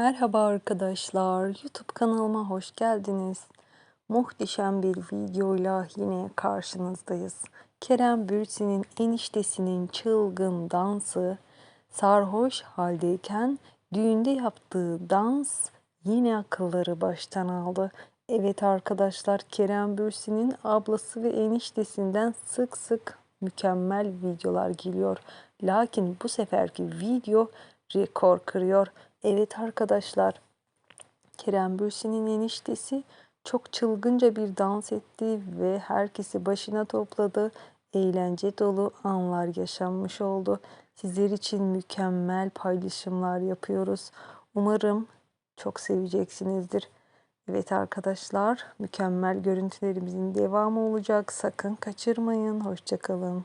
Merhaba arkadaşlar, YouTube kanalıma hoş geldiniz. Muhteşem bir videoyla yine karşınızdayız. Kerem Bürsin'in eniştesinin çılgın dansı, sarhoş haldeyken düğünde yaptığı dans yine akılları baştan aldı. Evet arkadaşlar, Kerem Bürsin'in ablası ve eniştesinden sık sık mükemmel videolar geliyor. Lakin bu seferki video rekor kırıyor. Evet arkadaşlar, Kerem Bürsin'in eniştesi çok çılgınca bir dans etti ve herkesi başına topladı. Eğlence dolu anlar yaşanmış oldu. Sizler için mükemmel paylaşımlar yapıyoruz. Umarım çok seveceksinizdir. Evet arkadaşlar, mükemmel görüntülerimizin devamı olacak. Sakın kaçırmayın. Hoşçakalın.